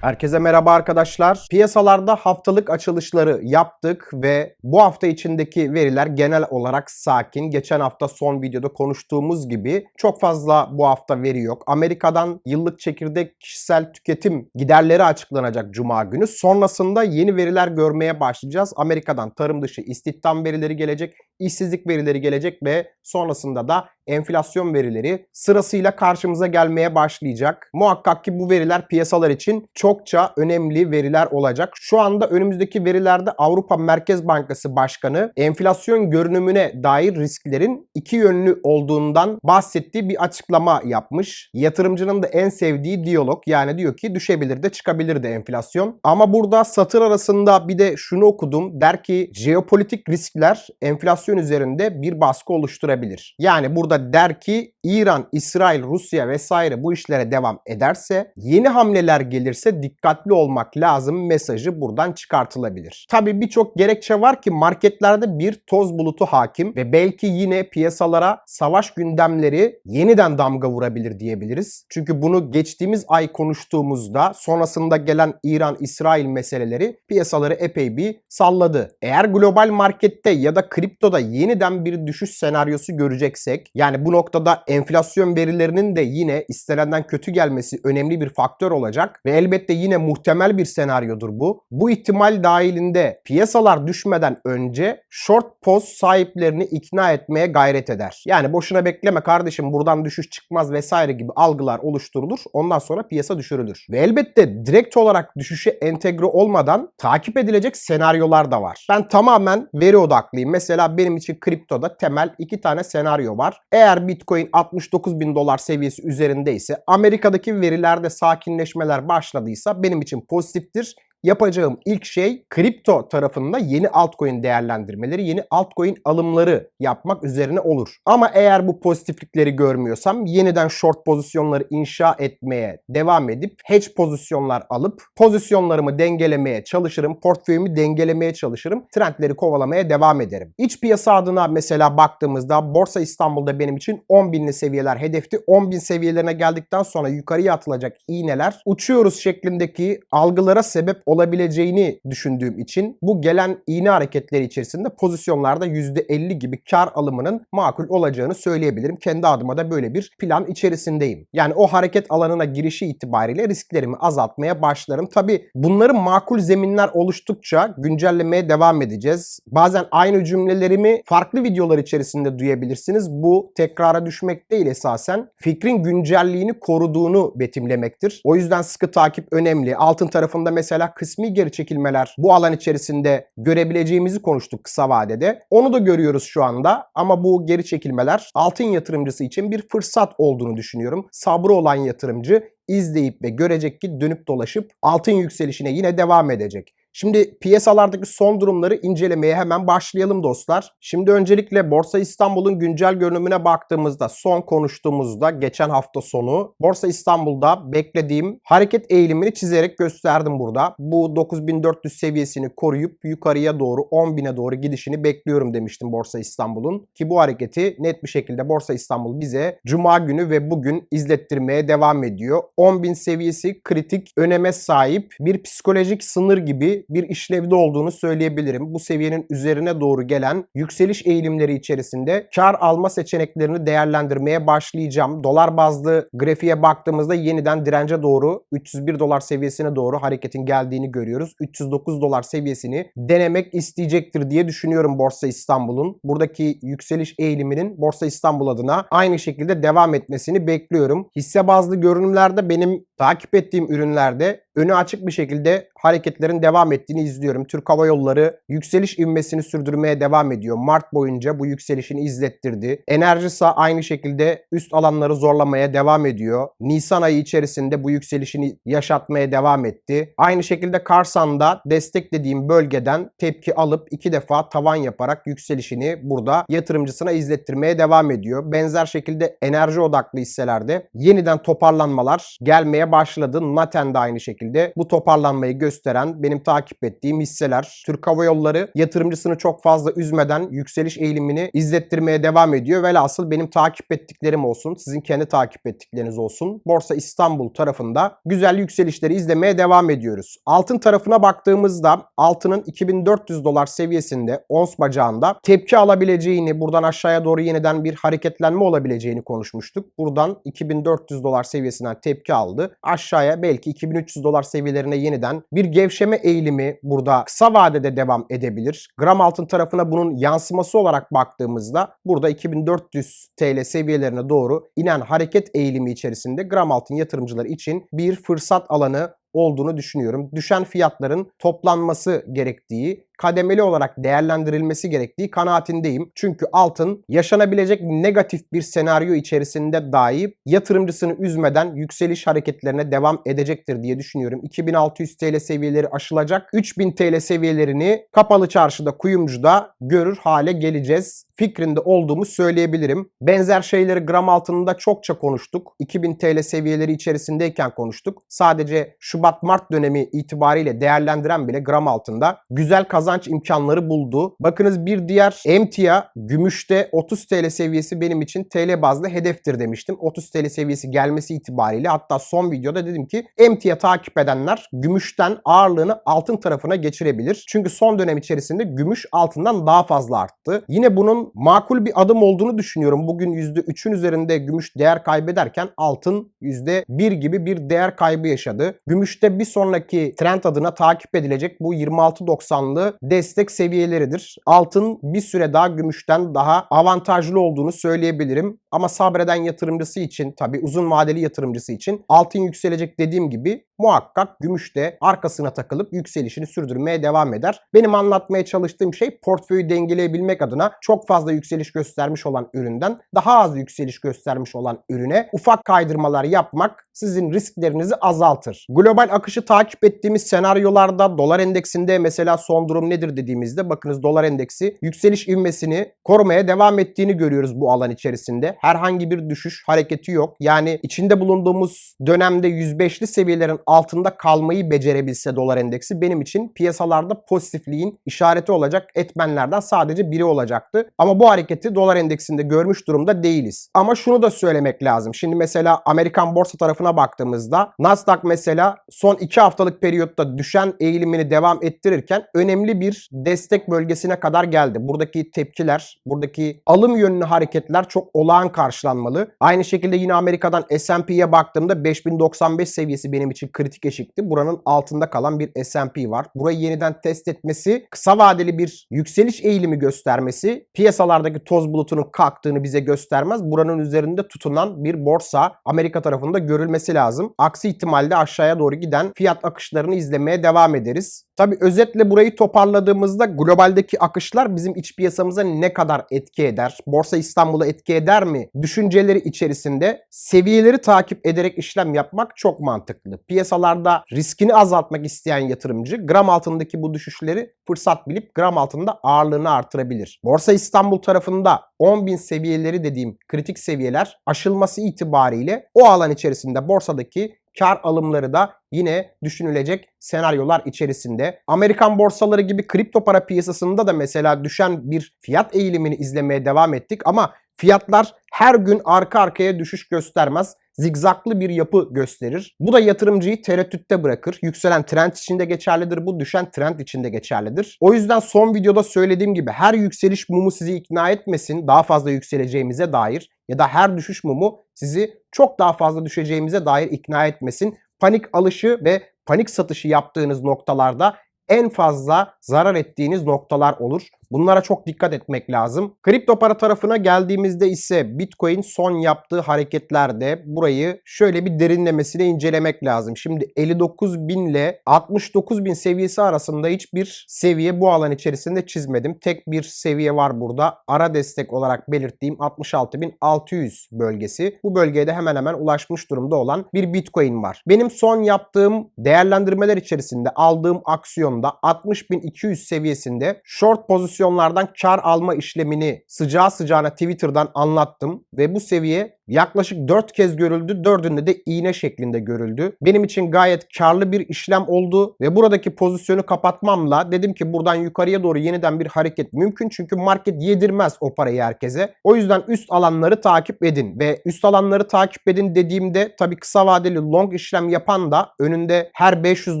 Herkese merhaba arkadaşlar. Piyasalarda haftalık açılışları yaptık ve bu hafta içindeki veriler genel olarak sakin. Geçen hafta son videoda konuştuğumuz gibi çok fazla bu hafta veri yok. Amerika'dan yıllık çekirdek kişisel tüketim giderleri açıklanacak cuma günü. Sonrasında yeni veriler görmeye başlayacağız. Amerika'dan tarım dışı istihdam verileri gelecek, işsizlik verileri gelecek ve sonrasında da enflasyon verileri sırasıyla karşımıza gelmeye başlayacak. Muhakkak ki bu veriler piyasalar için çokça önemli veriler olacak. Şu anda önümüzdeki verilerde Avrupa Merkez Bankası Başkanı enflasyon görünümüne dair risklerin iki yönlü olduğundan bahsettiği bir açıklama yapmış. Yatırımcının da en sevdiği diyalog yani diyor ki düşebilir de çıkabilir de enflasyon. Ama burada satır arasında bir de şunu okudum. Der ki jeopolitik riskler enflasyon üzerinde bir baskı oluşturabilir. Yani burada der ki İran, İsrail, Rusya vesaire bu işlere devam ederse yeni hamleler gelirse dikkatli olmak lazım mesajı buradan çıkartılabilir. Tabi birçok gerekçe var ki marketlerde bir toz bulutu hakim ve belki yine piyasalara savaş gündemleri yeniden damga vurabilir diyebiliriz. Çünkü bunu geçtiğimiz ay konuştuğumuzda sonrasında gelen İran-İsrail meseleleri piyasaları epey bir salladı. Eğer global markette ya da kriptoda yeniden bir düşüş senaryosu göreceksek yani bu noktada enflasyon verilerinin de yine istenenden kötü gelmesi önemli bir faktör olacak ve elbette yine muhtemel bir senaryodur bu. Bu ihtimal dahilinde piyasalar düşmeden önce short post sahiplerini ikna etmeye gayret eder. Yani boşuna bekleme kardeşim buradan düşüş çıkmaz vesaire gibi algılar oluşturulur. Ondan sonra piyasa düşürülür. Ve elbette direkt olarak düşüşe entegre olmadan takip edilecek senaryolar da var. Ben tamamen veri odaklıyım. Mesela benim için kriptoda temel iki tane senaryo var. Eğer Bitcoin 69 bin dolar seviyesi üzerindeyse Amerika'daki verilerde sakinleşmeler başladıysa benim için pozitiftir yapacağım ilk şey kripto tarafında yeni altcoin değerlendirmeleri, yeni altcoin alımları yapmak üzerine olur. Ama eğer bu pozitiflikleri görmüyorsam yeniden short pozisyonları inşa etmeye devam edip hedge pozisyonlar alıp pozisyonlarımı dengelemeye çalışırım, portföyümü dengelemeye çalışırım, trendleri kovalamaya devam ederim. İç piyasa adına mesela baktığımızda Borsa İstanbul'da benim için 10 binli seviyeler hedefti. 10 bin seviyelerine geldikten sonra yukarıya atılacak iğneler uçuyoruz şeklindeki algılara sebep olabileceğini düşündüğüm için bu gelen iğne hareketleri içerisinde pozisyonlarda %50 gibi kar alımının makul olacağını söyleyebilirim. Kendi adıma da böyle bir plan içerisindeyim. Yani o hareket alanına girişi itibariyle risklerimi azaltmaya başlarım. Tabi bunların makul zeminler oluştukça güncellemeye devam edeceğiz. Bazen aynı cümlelerimi farklı videolar içerisinde duyabilirsiniz. Bu tekrara düşmek değil esasen fikrin güncelliğini koruduğunu betimlemektir. O yüzden sıkı takip önemli. Altın tarafında mesela kısmi geri çekilmeler bu alan içerisinde görebileceğimizi konuştuk kısa vadede. Onu da görüyoruz şu anda ama bu geri çekilmeler altın yatırımcısı için bir fırsat olduğunu düşünüyorum. Sabrı olan yatırımcı izleyip ve görecek ki dönüp dolaşıp altın yükselişine yine devam edecek. Şimdi piyasalardaki son durumları incelemeye hemen başlayalım dostlar. Şimdi öncelikle Borsa İstanbul'un güncel görünümüne baktığımızda son konuştuğumuzda geçen hafta sonu Borsa İstanbul'da beklediğim hareket eğilimini çizerek gösterdim burada. Bu 9400 seviyesini koruyup yukarıya doğru 10.000'e doğru gidişini bekliyorum demiştim Borsa İstanbul'un. Ki bu hareketi net bir şekilde Borsa İstanbul bize Cuma günü ve bugün izlettirmeye devam ediyor. 10.000 seviyesi kritik öneme sahip bir psikolojik sınır gibi bir işlevde olduğunu söyleyebilirim. Bu seviyenin üzerine doğru gelen yükseliş eğilimleri içerisinde kar alma seçeneklerini değerlendirmeye başlayacağım. Dolar bazlı grafiğe baktığımızda yeniden dirence doğru 301 dolar seviyesine doğru hareketin geldiğini görüyoruz. 309 dolar seviyesini denemek isteyecektir diye düşünüyorum Borsa İstanbul'un. Buradaki yükseliş eğiliminin Borsa İstanbul adına aynı şekilde devam etmesini bekliyorum. Hisse bazlı görünümlerde benim takip ettiğim ürünlerde önü açık bir şekilde hareketlerin devam ettiğini izliyorum. Türk Hava Yolları yükseliş ivmesini sürdürmeye devam ediyor. Mart boyunca bu yükselişini izlettirdi. Enerjisa aynı şekilde üst alanları zorlamaya devam ediyor. Nisan ayı içerisinde bu yükselişini yaşatmaya devam etti. Aynı şekilde Karsan'da desteklediğim bölgeden tepki alıp iki defa tavan yaparak yükselişini burada yatırımcısına izlettirmeye devam ediyor. Benzer şekilde enerji odaklı hisselerde yeniden toparlanmalar gelmeye başladı. Naten de aynı şekilde bu toparlanmayı gösteren benim takip ettiğim hisseler. Türk Hava Yolları yatırımcısını çok fazla üzmeden yükseliş eğilimini izlettirmeye devam ediyor. Velhasıl benim takip ettiklerim olsun, sizin kendi takip ettikleriniz olsun. Borsa İstanbul tarafında güzel yükselişleri izlemeye devam ediyoruz. Altın tarafına baktığımızda altının 2400 dolar seviyesinde ons bacağında tepki alabileceğini, buradan aşağıya doğru yeniden bir hareketlenme olabileceğini konuşmuştuk. Buradan 2400 dolar seviyesinden tepki aldı. Aşağıya belki 2300 dolar seviyelerine yeniden bir gevşeme eğilimi burada kısa vadede devam edebilir. Gram altın tarafına bunun yansıması olarak baktığımızda burada 2400 TL seviyelerine doğru inen hareket eğilimi içerisinde gram altın yatırımcıları için bir fırsat alanı olduğunu düşünüyorum. Düşen fiyatların toplanması gerektiği, kademeli olarak değerlendirilmesi gerektiği kanaatindeyim. Çünkü altın yaşanabilecek negatif bir senaryo içerisinde dahi yatırımcısını üzmeden yükseliş hareketlerine devam edecektir diye düşünüyorum. 2600 TL seviyeleri aşılacak. 3000 TL seviyelerini kapalı çarşıda, kuyumcuda görür hale geleceğiz fikrinde olduğumu söyleyebilirim. Benzer şeyleri gram altında çokça konuştuk. 2000 TL seviyeleri içerisindeyken konuştuk. Sadece Şubat-Mart dönemi itibariyle değerlendiren bile gram altında güzel kazanç imkanları buldu. Bakınız bir diğer emtia gümüşte 30 TL seviyesi benim için TL bazlı hedeftir demiştim. 30 TL seviyesi gelmesi itibariyle hatta son videoda dedim ki emtia takip edenler gümüşten ağırlığını altın tarafına geçirebilir. Çünkü son dönem içerisinde gümüş altından daha fazla arttı. Yine bunun makul bir adım olduğunu düşünüyorum. Bugün %3'ün üzerinde gümüş değer kaybederken altın %1 gibi bir değer kaybı yaşadı. Gümüşte bir sonraki trend adına takip edilecek bu 26.90'lı destek seviyeleridir. Altın bir süre daha gümüşten daha avantajlı olduğunu söyleyebilirim. Ama sabreden yatırımcısı için tabi uzun vadeli yatırımcısı için altın yükselecek dediğim gibi muhakkak gümüş de arkasına takılıp yükselişini sürdürmeye devam eder. Benim anlatmaya çalıştığım şey portföyü dengeleyebilmek adına çok fazla yükseliş göstermiş olan üründen daha az yükseliş göstermiş olan ürüne ufak kaydırmalar yapmak sizin risklerinizi azaltır. Global akışı takip ettiğimiz senaryolarda dolar endeksinde mesela son durum nedir dediğimizde bakınız dolar endeksi yükseliş ivmesini korumaya devam ettiğini görüyoruz bu alan içerisinde. Herhangi bir düşüş hareketi yok. Yani içinde bulunduğumuz dönemde 105'li seviyelerin altında kalmayı becerebilse dolar endeksi benim için piyasalarda pozitifliğin işareti olacak etmenlerden sadece biri olacaktı. Ama bu hareketi dolar endeksinde görmüş durumda değiliz. Ama şunu da söylemek lazım. Şimdi mesela Amerikan borsa tarafına baktığımızda Nasdaq mesela son 2 haftalık periyotta düşen eğilimini devam ettirirken önemli bir destek bölgesine kadar geldi. Buradaki tepkiler, buradaki alım yönlü hareketler çok olağan karşılanmalı. Aynı şekilde yine Amerika'dan S&P'ye baktığımda 5095 seviyesi benim için kritik eşikti. Buranın altında kalan bir S&P var. Burayı yeniden test etmesi, kısa vadeli bir yükseliş eğilimi göstermesi piyasalardaki toz bulutunun kalktığını bize göstermez. Buranın üzerinde tutunan bir borsa Amerika tarafında görülmesi lazım. Aksi ihtimalle aşağıya doğru giden fiyat akışlarını izlemeye devam ederiz. Tabi özetle burayı toparladığımızda globaldeki akışlar bizim iç piyasamıza ne kadar etki eder? Borsa İstanbul'a etki eder mi? Düşünceleri içerisinde seviyeleri takip ederek işlem yapmak çok mantıklı. Piyasalarda riskini azaltmak isteyen yatırımcı gram altındaki bu düşüşleri fırsat bilip gram altında ağırlığını artırabilir. Borsa İstanbul tarafında 10.000 seviyeleri dediğim kritik seviyeler aşılması itibariyle o alan içerisinde borsadaki kar alımları da yine düşünülecek senaryolar içerisinde. Amerikan borsaları gibi kripto para piyasasında da mesela düşen bir fiyat eğilimini izlemeye devam ettik ama fiyatlar her gün arka arkaya düşüş göstermez zigzaklı bir yapı gösterir. Bu da yatırımcıyı tereddütte bırakır. Yükselen trend içinde geçerlidir. Bu düşen trend içinde geçerlidir. O yüzden son videoda söylediğim gibi her yükseliş mumu sizi ikna etmesin daha fazla yükseleceğimize dair ya da her düşüş mumu sizi çok daha fazla düşeceğimize dair ikna etmesin. Panik alışı ve panik satışı yaptığınız noktalarda en fazla zarar ettiğiniz noktalar olur. Bunlara çok dikkat etmek lazım. Kripto para tarafına geldiğimizde ise Bitcoin son yaptığı hareketlerde burayı şöyle bir derinlemesine incelemek lazım. Şimdi 59 bin ile 69 bin seviyesi arasında hiçbir seviye bu alan içerisinde çizmedim. Tek bir seviye var burada. Ara destek olarak belirttiğim 66.600 bölgesi. Bu bölgeye de hemen hemen ulaşmış durumda olan bir Bitcoin var. Benim son yaptığım değerlendirmeler içerisinde aldığım aksiyonda 60.200 seviyesinde short pozisyon pozisyonlardan kar alma işlemini sıcağı sıcağına Twitter'dan anlattım ve bu seviye yaklaşık 4 kez görüldü. Dördünde de iğne şeklinde görüldü. Benim için gayet karlı bir işlem oldu ve buradaki pozisyonu kapatmamla dedim ki buradan yukarıya doğru yeniden bir hareket mümkün. Çünkü market yedirmez o parayı herkese. O yüzden üst alanları takip edin ve üst alanları takip edin dediğimde tabii kısa vadeli long işlem yapan da önünde her 500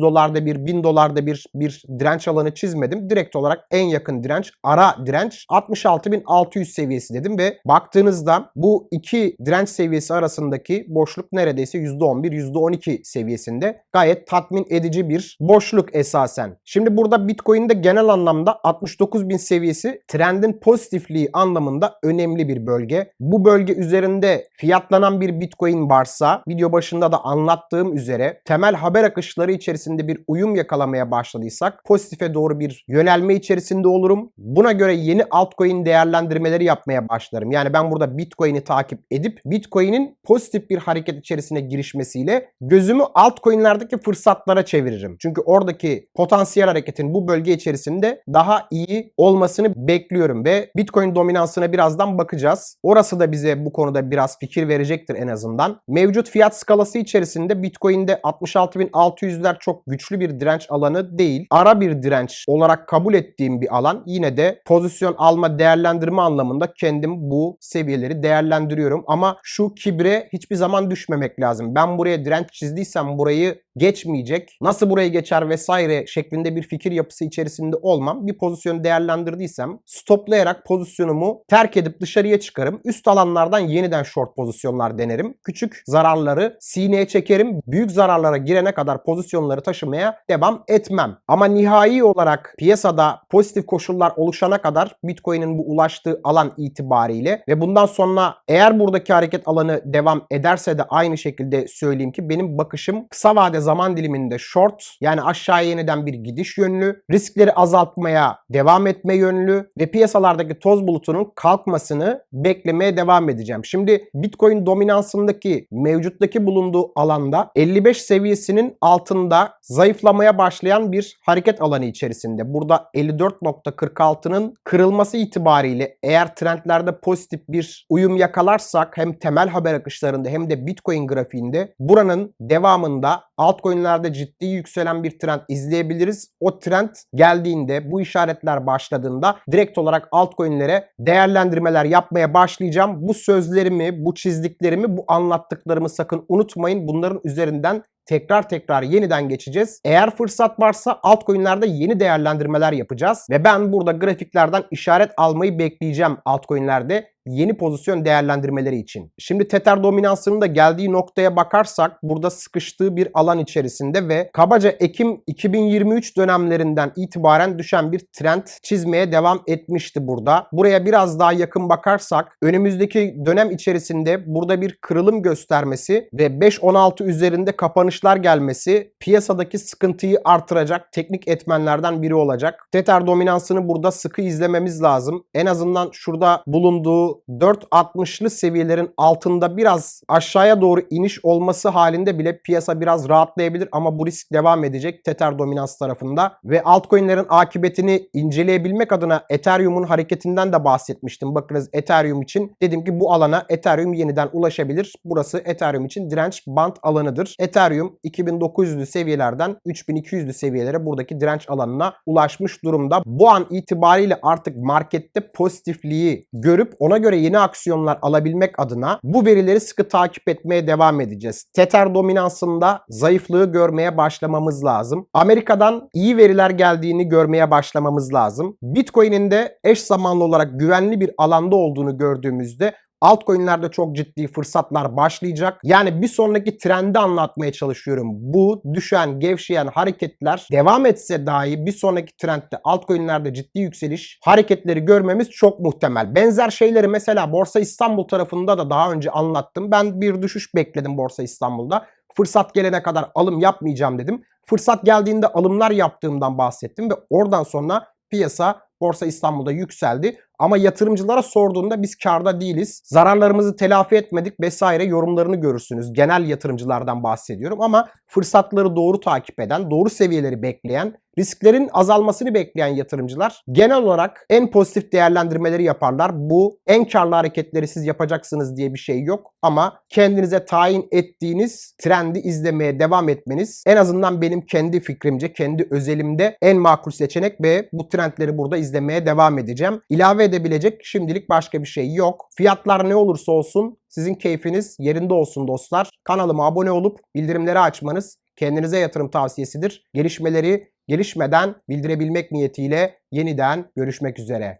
dolarda bir 1000 dolarda bir bir direnç alanı çizmedim. Direkt olarak en yakın direnç ara direnç 66.600 seviyesi dedim ve baktığınızda bu iki direnç seviyesi arasındaki boşluk neredeyse %11 %12 seviyesinde gayet tatmin edici bir boşluk esasen. Şimdi burada Bitcoin'de genel anlamda 69.000 seviyesi trendin pozitifliği anlamında önemli bir bölge. Bu bölge üzerinde fiyatlanan bir Bitcoin varsa video başında da anlattığım üzere temel haber akışları içerisinde bir uyum yakalamaya başladıysak pozitife doğru bir yönelme içerisinde olurum. Buna göre yeni altcoin değerlendirmeleri yapmaya başlarım. Yani ben burada Bitcoin'i takip edip Bitcoin'in pozitif bir hareket içerisine girişmesiyle gözümü altcoin'lerdeki fırsatlara çeviririm. Çünkü oradaki potansiyel hareketin bu bölge içerisinde daha iyi olmasını bekliyorum ve Bitcoin dominansına birazdan bakacağız. Orası da bize bu konuda biraz fikir verecektir en azından. Mevcut fiyat skalası içerisinde Bitcoin'de 66.600'ler çok güçlü bir direnç alanı değil. Ara bir direnç olarak kabul ettiğim bir alan. Yine de pozisyon alma değerlendirme anlamında kendim bu seviyeleri değerlendiriyorum. Ama şu kibre hiçbir zaman düşmemek lazım. Ben buraya direnç çizdiysem burayı geçmeyecek. Nasıl burayı geçer vesaire şeklinde bir fikir yapısı içerisinde olmam. Bir pozisyonu değerlendirdiysem stoplayarak pozisyonumu terk edip dışarıya çıkarım. Üst alanlardan yeniden short pozisyonlar denerim. Küçük zararları sineye çekerim. Büyük zararlara girene kadar pozisyonları taşımaya devam etmem. Ama nihai olarak piyasada pozitif koşullar oluşana kadar Bitcoin'in bu ulaştığı alan itibariyle ve bundan sonra eğer buradaki hareket alanı devam ederse de aynı şekilde söyleyeyim ki benim bakışım kısa vade zaman diliminde short yani aşağıya yeniden bir gidiş yönlü, riskleri azaltmaya devam etme yönlü ve piyasalardaki toz bulutunun kalkmasını beklemeye devam edeceğim. Şimdi Bitcoin dominansındaki mevcuttaki bulunduğu alanda 55 seviyesinin altında zayıflamaya başlayan bir hareket alanı içerisinde. Burada 54.46'nın kırılması itibariyle eğer trendlerde pozitif bir uyum yakalarsak hem temel haber akışlarında hem de Bitcoin grafiğinde buranın devamında altcoin'lerde ciddi yükselen bir trend izleyebiliriz. O trend geldiğinde bu işaretler başladığında direkt olarak altcoin'lere değerlendirmeler yapmaya başlayacağım. Bu sözlerimi, bu çizdiklerimi, bu anlattıklarımı sakın unutmayın. Bunların üzerinden tekrar tekrar yeniden geçeceğiz. Eğer fırsat varsa altcoin'lerde yeni değerlendirmeler yapacağız ve ben burada grafiklerden işaret almayı bekleyeceğim altcoin'lerde yeni pozisyon değerlendirmeleri için. Şimdi Tether dominansının da geldiği noktaya bakarsak burada sıkıştığı bir alan içerisinde ve kabaca Ekim 2023 dönemlerinden itibaren düşen bir trend çizmeye devam etmişti burada. Buraya biraz daha yakın bakarsak önümüzdeki dönem içerisinde burada bir kırılım göstermesi ve 5.16 üzerinde kapanışlar gelmesi piyasadaki sıkıntıyı artıracak teknik etmenlerden biri olacak. Tether dominansını burada sıkı izlememiz lazım. En azından şurada bulunduğu 4.60'lı seviyelerin altında biraz aşağıya doğru iniş olması halinde bile piyasa biraz rahatlayabilir ama bu risk devam edecek Tether dominans tarafında ve altcoin'lerin akıbetini inceleyebilmek adına Ethereum'un hareketinden de bahsetmiştim. Bakınız Ethereum için dedim ki bu alana Ethereum yeniden ulaşabilir. Burası Ethereum için direnç band alanıdır. Ethereum 2900'lü seviyelerden 3200'lü seviyelere buradaki direnç alanına ulaşmış durumda. Bu an itibariyle artık markette pozitifliği görüp ona göre yeni aksiyonlar alabilmek adına bu verileri sıkı takip etmeye devam edeceğiz. Tether dominansında zayıflığı görmeye başlamamız lazım. Amerika'dan iyi veriler geldiğini görmeye başlamamız lazım. Bitcoin'in de eş zamanlı olarak güvenli bir alanda olduğunu gördüğümüzde Altcoin'lerde çok ciddi fırsatlar başlayacak. Yani bir sonraki trendi anlatmaya çalışıyorum. Bu düşen, gevşeyen hareketler devam etse dahi bir sonraki trendde altcoin'lerde ciddi yükseliş hareketleri görmemiz çok muhtemel. Benzer şeyleri mesela Borsa İstanbul tarafında da daha önce anlattım. Ben bir düşüş bekledim Borsa İstanbul'da. Fırsat gelene kadar alım yapmayacağım dedim. Fırsat geldiğinde alımlar yaptığımdan bahsettim ve oradan sonra piyasa Borsa İstanbul'da yükseldi. Ama yatırımcılara sorduğunda biz karda değiliz. Zararlarımızı telafi etmedik vesaire yorumlarını görürsünüz. Genel yatırımcılardan bahsediyorum ama fırsatları doğru takip eden, doğru seviyeleri bekleyen, risklerin azalmasını bekleyen yatırımcılar genel olarak en pozitif değerlendirmeleri yaparlar. Bu en karlı hareketleri siz yapacaksınız diye bir şey yok ama kendinize tayin ettiğiniz trendi izlemeye devam etmeniz en azından benim kendi fikrimce, kendi özelimde en makul seçenek ve bu trendleri burada izlemeye devam edeceğim. İlave edebilecek şimdilik başka bir şey yok. Fiyatlar ne olursa olsun sizin keyfiniz yerinde olsun dostlar. Kanalıma abone olup bildirimleri açmanız kendinize yatırım tavsiyesidir. Gelişmeleri gelişmeden bildirebilmek niyetiyle yeniden görüşmek üzere.